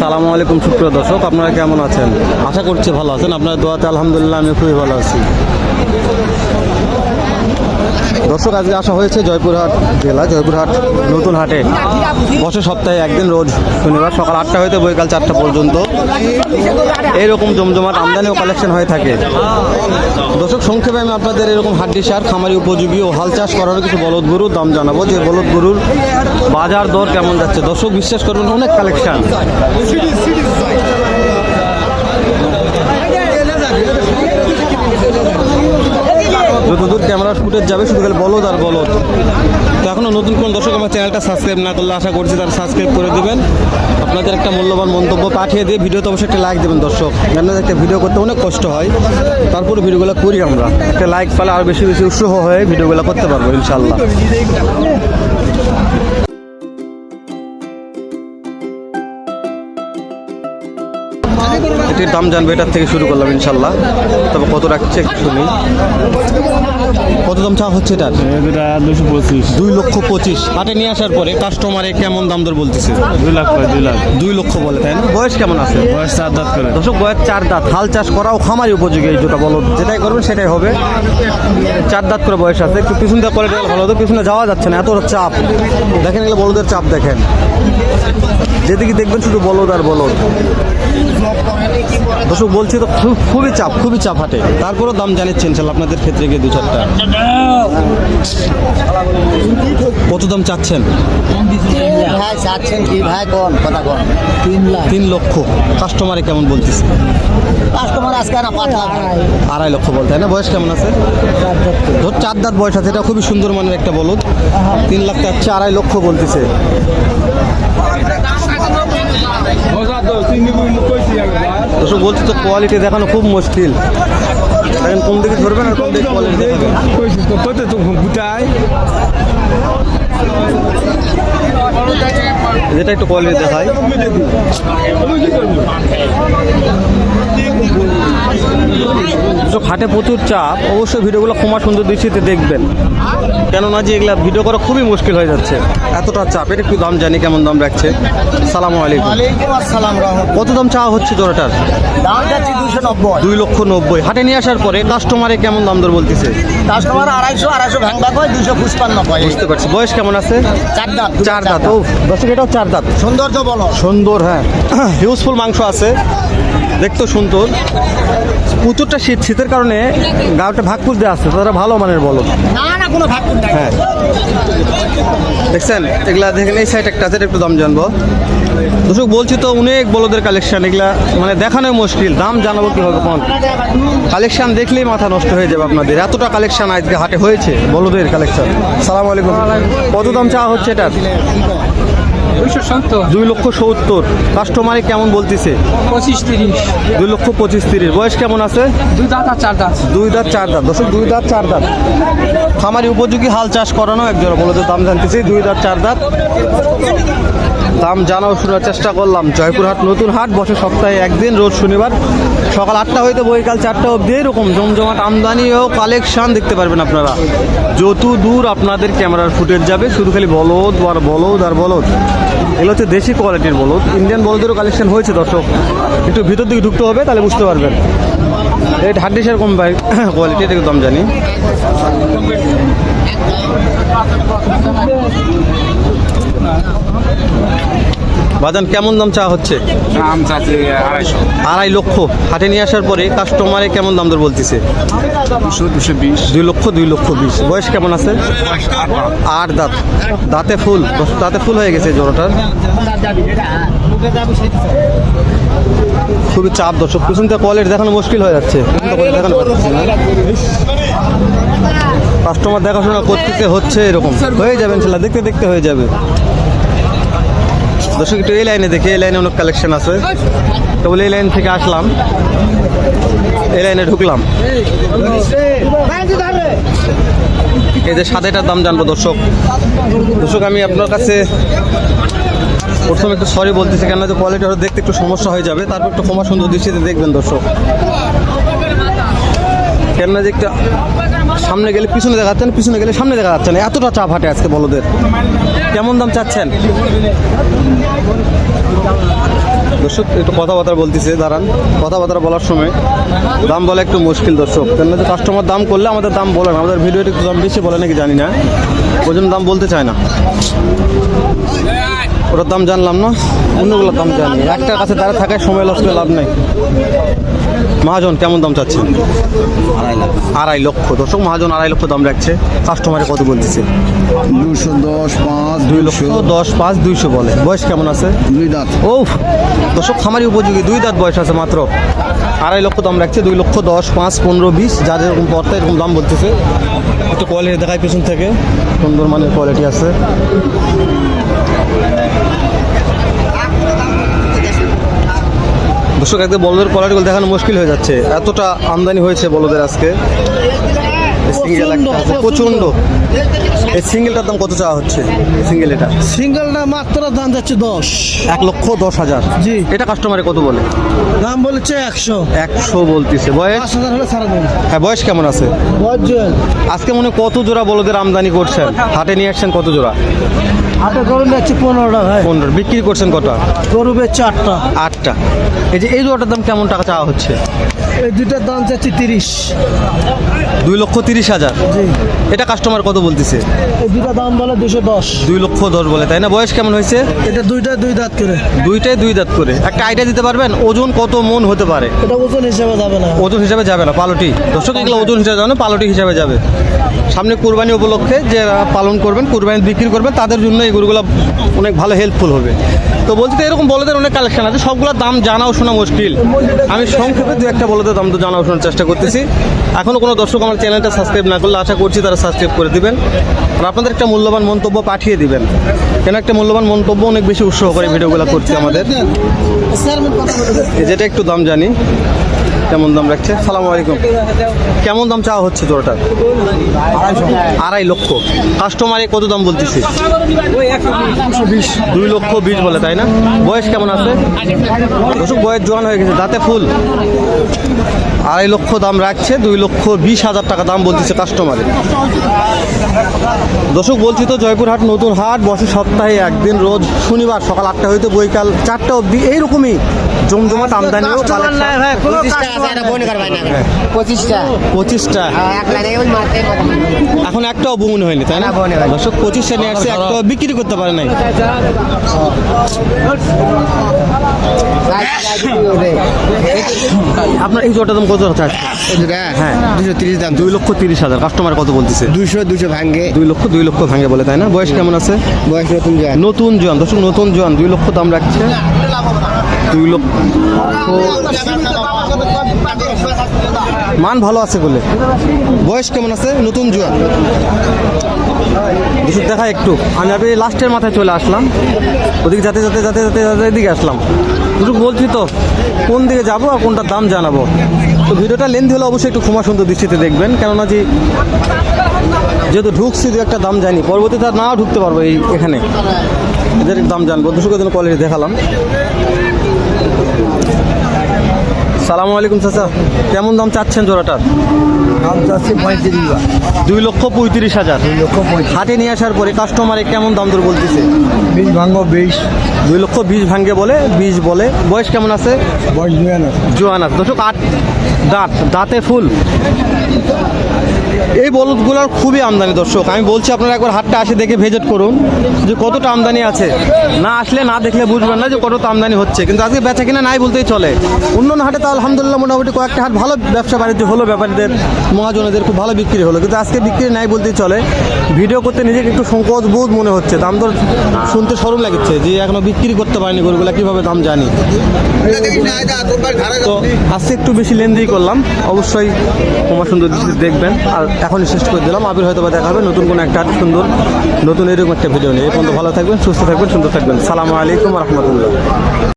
সালামু আলাইকুম সুপ্রিয় দর্শক, আপনারা কেমন আছেন? আশা করছি ভালো আছেন। আপনার দোয়াতে আলহামদুলিল্লাহ আমি খুবই ভালো আছি। দর্শক, আজকে আসা হয়েছে জয়পুরহাট জেলা, জয়পুরহাট নতুন হাটে। বসে সপ্তাহে একদিন রোজ শনিবার সকাল আটটা হইতে বৈকাল চারটা পর্যন্ত। এইরকম জমজমাট আমদানি ও কালেকশন হয়ে থাকে। দর্শক, সংক্ষেপে আমি আপনাদের এরকম হাড্ডি সার, খামারি উপযোগী ও হাল চাষ করার কিছু বলদ গরুর দাম জানাব যে বলদ গরুর বাজার দর কেমন যাচ্ছে। দর্শক, বিশ্বাস করবেন, অনেক কালেকশন ক্যামেরার ফুটেজ যাবে, শুধু খালি বলদ আর বলদ। তো এখনও নতুন কোন দর্শক আমার চ্যানেলটা সাবস্ক্রাইব না করলে আশা করছি তারা সাবস্ক্রাইব করে দেবেন। আপনাদের একটা মূল্যবান মন্তব্য পাঠিয়ে দিয়ে ভিডিওতে অবশ্যই একটা লাইক দেবেন দর্শক। কেন একটা ভিডিও করতে অনেক কষ্ট হয়। তারপরে ভিডিওগুলো করি আমরা। একটা লাইক পেলে আরও বেশি বেশি উৎসাহ হয়ে ভিডিওগুলো করতে পারব ইনশাল্লাহ এটির দাম জানবে, এটার থেকে শুরু করলাম ইনশাল্লাহ তবে কত রাখছে শুনি। কত দাম চা হচ্ছে এটার? এটা দুশো পঁচিশ। দুই লক্ষ পঁচিশ। হাটে নিয়ে আসার পরে কাস্টমারে কেমন দাম দর বলতেছে? দুই লাখ দুই লাখ। দুই লক্ষ বলে তাই না? বয়স কেমন আছে? বয়স চার দাঁত করে। দর্শক বয়স চার দাঁত। হাল চাষ করাও খামারি উপযোগী এই যেটা বলো। যেটাই করবেন সেটাই হবে। চার দাঁত করে বয়স আছে। একটু পিছন দিয়ে কোয়ালিটি ভালো হতো। পিছনে যাওয়া যাচ্ছে না এত চাপ। দেখেন এগুলো বলদের চাপ দেখেন। যেদিকে দেখবেন শুধু বলদ আর বলদ। দর্শক, বলছি তো খুব, খুবই চাপ খুবই চাপ হাটে। তারপরেও দাম জানিচ্ছেন ইনশাল্লাহ আপনাদের ক্ষেত্রে গিয়ে দু চারটা কত দাম চাচ্ছেন? ভাই চাচ্ছেন তিন লাখ তিন লক্ষ। কাস্টমারে কেমন বলতেছে? কাস্টমার আজকে পাঁচ আড়াই লক্ষ বলতে না? বয়স কেমন আছে? ধর চার দাঁত বয়স আছে, এটা খুবই সুন্দর মানের একটা বলদ। তিন লাখ চাচ্ছে, আড়াই লক্ষ বলতেছে। দর্শক, বলছি তো কোয়ালিটি দেখানো খুব মুশকিল। দেখেন কোন দিকে ধরবেন আর কোন দিকে কোয়ালিটি দেখাবেন। যেটা একটু কোয়ালিটি দেখায় হাটে প্রচুর চাপ অবশ্যই ভিডিওগুলো ক্ষমা সুন্দর দৃষ্টিতে দেখবেন। কেননা যে এগুলা ভিডিও করা খুবই মুশকিল হয়ে যাচ্ছে। এতটা চাপ এটা একটু দাম জানি কেমন দাম রাখছে। সালাম আলাইকুম। কত দাম চাওয়া হচ্ছে জোড়াটার? দুই লক্ষ নব্বই। হাটে নিয়ে আসার পরে কাস্টমারে কেমন দাম দর বলতেছে? কাস্টমার আড়াইশো আড়াইশো ভাঙবা কয় দুশো পুষ্পান্ন কয় বুঝতে পারছি। বয়স কেমন? আছে? চার দাঁত। চার দাঁত ও দর্শক এটাও চার দাঁত। সৌন্দর্য বলো। সুন্দর হ্যাঁ। হিউজফুল মাংস আছে। দেখতেও সুন্দর। প্রচুরটা শীত শীতের কারণে গাওটা ভাগ দেওয়া আছে তারা ভালো মানের বলো। না না কোনো ভাগ হ্যাঁ। দেখছেন এগুলা দেখেন এই সাইড একটা আছে একটু দাম জানব। দর্শক বলছি তো অনেক বলদের কালেকশন এগুলা মানে দেখানোই মুশকিল। দাম জানাব কীভাবে কোন? কালেকশন দেখলেই মাথা নষ্ট হয়ে যাবে আপনাদের। এতটা কালেকশন আজকে হাটে হয়েছে বলদের কালেকশন সালাম আলাইকুম। কত দাম চাওয়া হচ্ছে এটা দুইশো দুই লক্ষ সত্তর। কাস্টমারে কেমন বলতেছে? পঁচিশ তিরিশ। দুই লক্ষ পঁচিশ তিরিশ। বয়স কেমন আছে? দুই দাঁত আর চার দাঁত। দুই দাঁত চার দাঁত। দর্শক দুই দাঁত চার দাঁত। খামারি উপযোগী হাল চাষ করানো একজন। বলে দাম জানতেছি দুই দাঁত চার দাঁত। দাম জানাও শোনার চেষ্টা করলাম। জয়পুরহাট নতুন হাট, বসে সপ্তাহে একদিন, রোজ শনিবার। সকাল আটটা হইতে বৈকাল চারটা অবধি, এরকম জমজমাট আমদানি ও কালেকশন দেখতে পারবেন আপনারা। যত দূর আপনাদের ক্যামেরার ফুটেজ যাবে, শুধু খালি বলদ আর বলদ আর বলদ। এগুলো হচ্ছে দেশি কোয়ালিটির বলদ। ইন্ডিয়ান বলদেরও কালেকশন হয়েছে, দর্শক। একটু ভিতর দিকে ঢুকতে হবে, তাহলে বুঝতে পারবেন। এই হাড্ডি সেরকম ভাই, কোয়ালিটি এটা দাম জানি। বাজান কেমন দাম চা হচ্ছে? দাম চাচ্ছে আড়াইশো। আড়াই লক্ষ। হাটে নিয়ে আসার পরে কাস্টমারে কেমন দাম দর বলতেছে? দুশো দুশো বিশ। দুই লক্ষ দুই লক্ষ বিশ। বয়স কেমন আছে? আট দাঁত। দাঁতে। ফুল। দাঁতে ফুল হয়ে গেছে জোড়াটার। খুবই চাপ দর্শক। পিছন থেকে কোয়ালিটি দেখানো মুশকিল হয়ে যাচ্ছে। দেখানো কাস্টমার দেখাশোনা করতে হচ্ছে এরকম। হয়ে যাবে ইনশাল্লাহ, দেখতে দেখতে হয়ে যাবে। দর্শক, একটু এই লাইনে দেখি, এই লাইনে অনেক কালেকশন আছে। তো বলে এই লাইন থেকে আসলাম। এই লাইনে ঢুকলাম। এই যে সাদাটার দাম জানব, দর্শক। দর্শক, আমি আপনার কাছে প্রথমে একটু সরি বলতেছি কেন যে কোয়ালিটি হয়তো দেখতে একটু সমস্যা হয়ে যাবে। তারপর একটু ক্ষমা সুন্দর দৃষ্টিতে দেখবেন, দর্শক। কেন যে একটু সামনে গেলে পিছনে দেখা যাচ্ছে না পিছনে গেলে সামনে দেখা যাচ্ছে না। এতটা চাপ হাটে আজকে বলদের। কেমন দাম চাচ্ছেন? দর্শক, একটু কথাবার্তা বলতেছে, দাঁড়ান। কথাবার্তা বলার সময় দাম বলা একটু মুশকিল, দর্শক। কেন কাস্টমার দাম করলে আমাদের দাম বলে না। আমাদের ভিডিওতে একটু দাম বেশি বলে নাকি জানি না। ওই জন্য দাম বলতে চায় না। ওটার দাম জানলাম না। অন্যগুলোর দাম জানি। একটার কাছে দাঁড়া থাকায় সময় লস করে লাভ নেই। মহাজন, কেমন দাম চাচ্ছেন? আড়াই লক্ষ। দর্শক মহাজন আড়াই লক্ষ দাম রাখছে। কাস্টমারে কত বলতেছে? দুশো দশ পাঁচ দুই লক্ষ দশ পাঁচ দুইশো বলে। বয়স কেমন আছে? দুই দাঁত। ও দর্শক খামারি উপযোগী দুই দাঁত বয়স আছে মাত্র। আড়াই লক্ষ দাম রাখছে দুই লক্ষ দশ পাঁচ পনেরো বিশ। যার যেরকম পড়তে এরকম দাম বলতেছে। একটু কোয়ালিটি দেখায় পেছন থেকে। সুন্দর মানের কোয়ালিটি আছে। দর্শক একদম বলদের কোয়ালিটিগুলো দেখানো মুশকিল হয়ে যাচ্ছে। এতটা আমদানি হয়েছে বলদের আজকে। সিঙ্গেল একটা আছে প্রচণ্ড। এই সিঙ্গেলটার দাম কত চাওয়া হচ্ছে সিঙ্গেল এটা? সিঙ্গেলটা মাত্র দাম যাচ্ছে দশ। এক লক্ষ দশ হাজার। জি। এটা কাস্টমারে কত বলে? দাম বলেছে একশো। একশো বলতেছে। বয়স? পাঁচ হাজার হলে হ্যাঁ বয়স কেমন আছে? বজ্জল আজকে মনে কত জোড়া বলদের আমদানি করছেন? হাটে নিয়ে আসছেন কত জোড়া? হাটে গরু যাচ্ছে পনেরোটা ভাই। পনেরো। বিক্রি করছেন কটা গরু বেচছে আটটা। আটটা। এই যে এই জোড়াটার দাম কেমন টাকা চাওয়া হচ্ছে? এই দুইটার দাম যাচ্ছে তিরিশ। দুই লক্ষ তিরিশ হাজার। এটা কাস্টমার কত বলতেছে? দুইটা দাম বলে দুশো দশ। দুই লক্ষ দশ বলে তাই না? বয়স কেমন হয়েছে? এটা দুইটা দুই দাঁত করে। দুইটাই দুই দাঁত করে। একটা আইডিয়া দিতে পারবেন? ওজন কত মন হতে পারে? এটা ওজন হিসেবে যাবে না। ওজন হিসাবে যাবে না পালটি। দর্শক এগুলো ওজন হিসাবে যাবে না পালটি হিসাবে যাবে। সামনে কুরবানি উপলক্ষে যে পালন করবেন কুরবানি বিক্রি করবেন তাদের জন্য এই গরুগুলো অনেক ভালো হেল্পফুল হবে। তো বলছি তো এরকম বলদের অনেক কালেকশন আছে সবগুলোর দাম জানাও শোনা মুশকিল। আমি সংক্ষেপে দু একটা বলদের দাম তো জানাও শোনার চেষ্টা করতেছি। এখনও কোনো দর্শক আমার চ্যানেলটা সাবস্ক্রাইব না করলে আশা করছি তারা সাবস্ক্রাইব করে দিবেন। আর আপনাদের একটা মূল্যবান মন্তব্য পাঠিয়ে দিবেন। কেন একটা মূল্যবান মন্তব্য অনেক বেশি উৎসাহ করে ভিডিওগুলো করছি আমাদের। যেটা একটু দাম জানি। কেমন দাম রাখছে? সালাম আলাইকুম। কেমন দাম চাওয়া হচ্ছে জোড়াটার? আড়াই লক্ষ। কাস্টমারে কত দাম বলতেছে? দুই লক্ষ বিশ বলে, তাই না? বয়স কেমন আছে? দর্শক, বয়স জোয়ান হয়ে গেছে, দাঁতে ফুল। আড়াই লক্ষ দাম রাখছে, দুই লক্ষ বিশ হাজার টাকা দাম বলতেছে কাস্টমারে। দর্শক, বলছি তো, জয়পুরহাট নতুন হাট বসে সপ্তাহে একদিন রোজ শনিবার সকাল আটটা হইতে বৈকাল চারটা অবধি, এইরকমই জমজমাট আমদানিও পঁচিশটা পঁচিশটা। এখন একটাও বুমুন হয়নি তাই না? দর্শক পঁচিশটা নিয়ে আসছে একটা বিক্রি করতে পারে নাই। আপনার এই জোটা দাম কত আছে হ্যাঁ। দুশো তিরিশ দাম। দুই লক্ষ তিরিশ হাজার কাস্টমার কত বলতেছে? দুশো দুশো ভাঙ্গে। দুই লক্ষ দুই লক্ষ ভাঙে বলে তাই না? বয়স কেমন আছে? বয়স নতুন যায় নতুন জোয়ান দর্শক নতুন জোয়ান দুই লক্ষ দাম রাখছে। দুই লক্ষ মান ভালো আছে বলে। বয়স কেমন আছে? নতুন জোয়ান দর্শক দেখা একটু। আমি আপনি লাস্টের মাথায় চলে আসলাম। ওদিকে যাতে যাতে যাতে যাতে যাতে এদিকে আসলাম। দর্শক বলছি তো কোন দিকে যাব আর কোনটার দাম জানাব? তো ভিডিওটা লেন্থ হলে অবশ্যই একটু ক্ষমা সুন্দর দৃষ্টিতে দেখবেন। কেননা যে যেহেতু ঢুকছি দু একটা দাম জানি। পরবর্তীতে আর নাও ঢুকতে পারব এই এখানে। এদের দাম জানব। দুশো জন্য কোয়ালিটি দেখালাম। সালামু আলাইকুম চাচা। কেমন দাম চাচ্ছেন জোড়াটার? দাম চাচ্ছি পঁয়ত্রিশ দুই লক্ষ পঁয়ত্রিশ হাজার। দুই লক্ষ পঁয়ত্রিশ। হাটে নিয়ে আসার পরে কাস্টমারে কেমন দাম দর বলতেছে? বীজ ভাঙ্গ বিশ। দুই লক্ষ বিশ ভাঙ্গে বলে বিশ বলে। বয়স কেমন আছে? বয়স জোয়ান আছে। দশক আট দাঁত দাঁতে ফুল। এই বলদগুলোর খুবই আমদানি, দর্শক। আমি বলছি আপনারা একবার হাটটা আসে দেখে ভিজিট করুন যে কতটা আমদানি আছে। না আসলে না দেখলে বুঝবেন না যে কতটা আমদানি হচ্ছে। কিন্তু আজকে বেচা কিনা নাই বলতেই চলে। অন্য হাটে তো আলহামদুলিল্লাহ মোটামুটি কয়েকটা হাট ভালো ব্যবসা বাণিজ্য হলো, ব্যাপারীদের, মহাজনেদের খুব ভালো বিক্রি হলো। কিন্তু আজকে বিক্রি নাই বলতেই চলে। ভিডিও করতে নিজেকে একটু সংকোচ বোধ মনে হচ্ছে। দাম দর শুনতে সরম লাগছে যে এখনও বিক্রি করতে পারিনি গরুগুলা, কীভাবে দাম জানি। তো আজকে একটু বেশি লেনদেন করলাম। অবশ্যই তোমার সুন্দর দেখবেন। আর এখনই শেষ করে দিলাম। আবির হয়তো বা দেখাবে নতুন কোনো একটা সুন্দর, নতুন এরকম একটা ভিডিও নিয়ে। এই পর্যন্ত ভালো থাকবেন, সুস্থ থাকবেন, সুন্দর থাকবেন। সালামু আলাইকুম রহমতুল্লাহ।